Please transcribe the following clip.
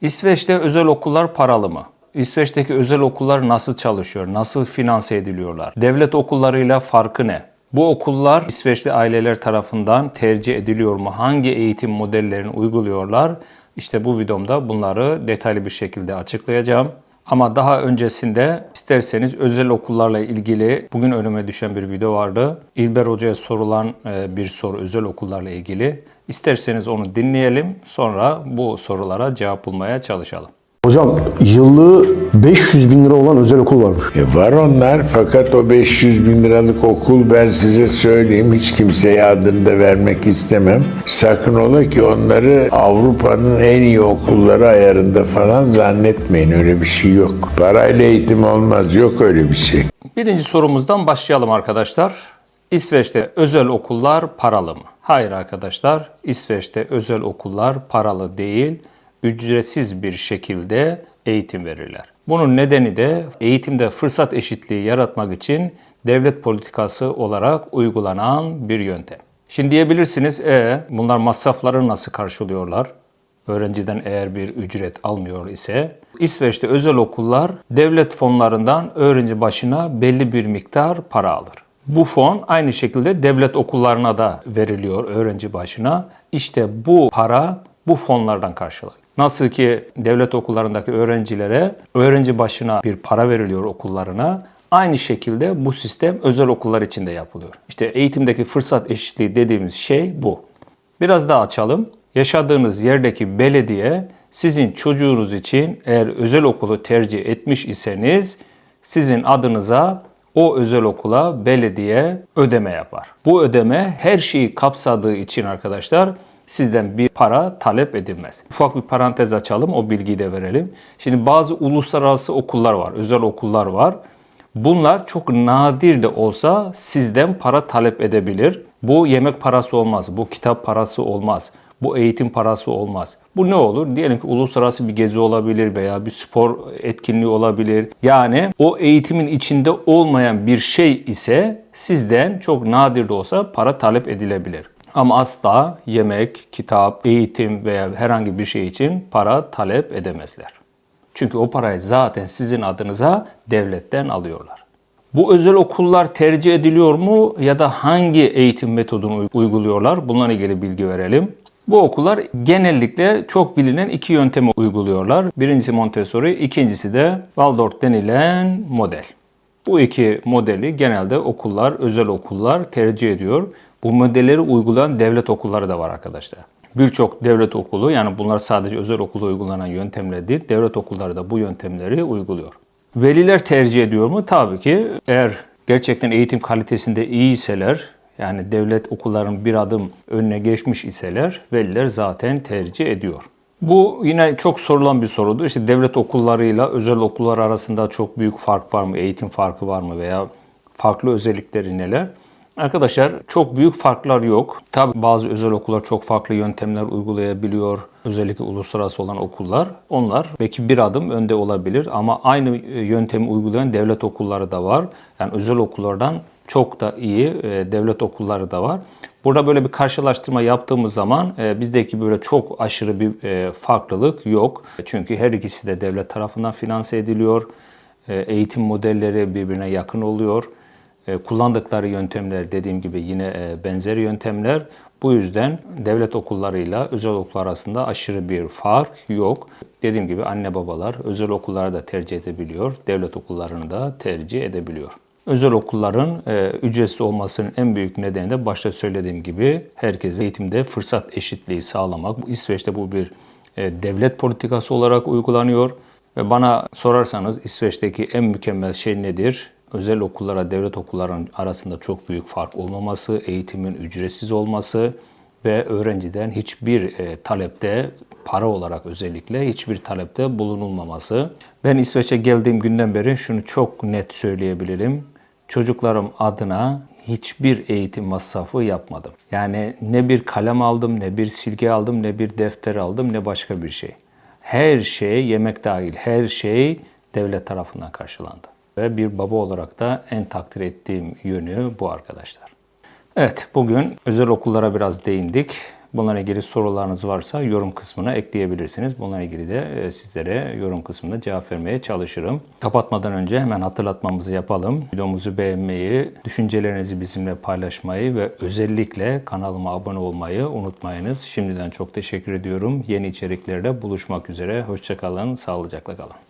İsveç'te özel okullar paralı mı? İsveç'teki özel okullar nasıl çalışıyor? Nasıl finanse ediliyorlar? Devlet okullarıyla farkı ne? Bu okullar İsveçli aileler tarafından tercih ediliyor mu? Hangi eğitim modellerini uyguluyorlar? İşte bu videomda bunları detaylı bir şekilde açıklayacağım. Ama daha öncesinde isterseniz özel okullarla ilgili bugün önüme düşen bir video vardı. İlber Hoca'ya sorulan e, bir soru özel okullarla ilgili. İsterseniz onu dinleyelim sonra bu sorulara cevap bulmaya çalışalım. Hocam yıllığı 500 bin lira olan özel okul varmış. E var onlar fakat o 500 bin liralık okul ben size söyleyeyim hiç kimseye adını da vermek istemem. Sakın ola ki onları Avrupa'nın en iyi okulları ayarında falan zannetmeyin öyle bir şey yok. Parayla eğitim olmaz yok öyle bir şey. Birinci sorumuzdan başlayalım arkadaşlar. İsveç'te özel okullar paralı mı? Hayır arkadaşlar. İsveç'te özel okullar paralı değil, ücretsiz bir şekilde eğitim verirler. Bunun nedeni de eğitimde fırsat eşitliği yaratmak için devlet politikası olarak uygulanan bir yöntem. Şimdi diyebilirsiniz, e bunlar masrafları nasıl karşılıyorlar? öğrenciden eğer bir ücret almıyor ise İsveç'te özel okullar devlet fonlarından öğrenci başına belli bir miktar para alır. Bu fon aynı şekilde devlet okullarına da veriliyor öğrenci başına. İşte bu para bu fonlardan karşılanıyor. Nasıl ki devlet okullarındaki öğrencilere öğrenci başına bir para veriliyor okullarına, aynı şekilde bu sistem özel okullar için de yapılıyor. İşte eğitimdeki fırsat eşitliği dediğimiz şey bu. Biraz daha açalım. Yaşadığınız yerdeki belediye sizin çocuğunuz için eğer özel okulu tercih etmiş iseniz sizin adınıza o özel okula belediye ödeme yapar. Bu ödeme her şeyi kapsadığı için arkadaşlar sizden bir para talep edilmez. Ufak bir parantez açalım o bilgiyi de verelim. Şimdi bazı uluslararası okullar var, özel okullar var. Bunlar çok nadir de olsa sizden para talep edebilir. Bu yemek parası olmaz, bu kitap parası olmaz, bu eğitim parası olmaz. Bu ne olur? Diyelim ki uluslararası bir gezi olabilir veya bir spor etkinliği olabilir. Yani o eğitimin içinde olmayan bir şey ise sizden çok nadir de olsa para talep edilebilir. Ama asla yemek, kitap, eğitim veya herhangi bir şey için para talep edemezler. Çünkü o parayı zaten sizin adınıza devletten alıyorlar. Bu özel okullar tercih ediliyor mu ya da hangi eğitim metodunu uyguluyorlar? Bununla ilgili bilgi verelim. Bu okullar genellikle çok bilinen iki yöntemi uyguluyorlar. Birincisi Montessori, ikincisi de Waldorf denilen model. Bu iki modeli genelde okullar, özel okullar tercih ediyor. Bu modelleri uygulayan devlet okulları da var arkadaşlar. Birçok devlet okulu yani bunlar sadece özel okulda uygulanan yöntemler değil. Devlet okulları da bu yöntemleri uyguluyor. Veliler tercih ediyor mu? Tabii ki. Eğer gerçekten eğitim kalitesinde iyiyseler yani devlet okullarının bir adım önüne geçmiş iseler veliler zaten tercih ediyor. Bu yine çok sorulan bir sorudur. İşte devlet okullarıyla özel okullar arasında çok büyük fark var mı? Eğitim farkı var mı? Veya farklı özellikleri neler? Arkadaşlar çok büyük farklar yok. Tabi bazı özel okullar çok farklı yöntemler uygulayabiliyor. Özellikle uluslararası olan okullar. Onlar belki bir adım önde olabilir ama aynı yöntemi uygulayan devlet okulları da var. Yani özel okullardan çok da iyi e, devlet okulları da var. Burada böyle bir karşılaştırma yaptığımız zaman e, bizdeki böyle çok aşırı bir e, farklılık yok. Çünkü her ikisi de devlet tarafından finanse ediliyor. E, eğitim modelleri birbirine yakın oluyor. E, kullandıkları yöntemler dediğim gibi yine e, benzer yöntemler. Bu yüzden devlet okullarıyla özel okullar arasında aşırı bir fark yok. Dediğim gibi anne babalar özel okulları da tercih edebiliyor, devlet okullarını da tercih edebiliyor. Özel okulların e, ücretsiz olmasının en büyük nedeni de başta söylediğim gibi herkese eğitimde fırsat eşitliği sağlamak. İsveç'te bu bir e, devlet politikası olarak uygulanıyor. Ve bana sorarsanız İsveç'teki en mükemmel şey nedir? Özel okullara devlet okulların arasında çok büyük fark olmaması, eğitimin ücretsiz olması ve öğrenciden hiçbir e, talepte para olarak özellikle hiçbir talepte bulunulmaması. Ben İsveç'e geldiğim günden beri şunu çok net söyleyebilirim. Çocuklarım adına hiçbir eğitim masrafı yapmadım. Yani ne bir kalem aldım, ne bir silgi aldım, ne bir defter aldım, ne başka bir şey. Her şey, yemek dahil her şey devlet tarafından karşılandı. Ve bir baba olarak da en takdir ettiğim yönü bu arkadaşlar. Evet, bugün özel okullara biraz değindik. Bunlarla ilgili sorularınız varsa yorum kısmına ekleyebilirsiniz. Bununla ilgili de e, sizlere yorum kısmında cevap vermeye çalışırım. Kapatmadan önce hemen hatırlatmamızı yapalım. Videomuzu beğenmeyi, düşüncelerinizi bizimle paylaşmayı ve özellikle kanalıma abone olmayı unutmayınız. Şimdiden çok teşekkür ediyorum. Yeni içeriklerde buluşmak üzere. Hoşçakalın, sağlıcakla kalın.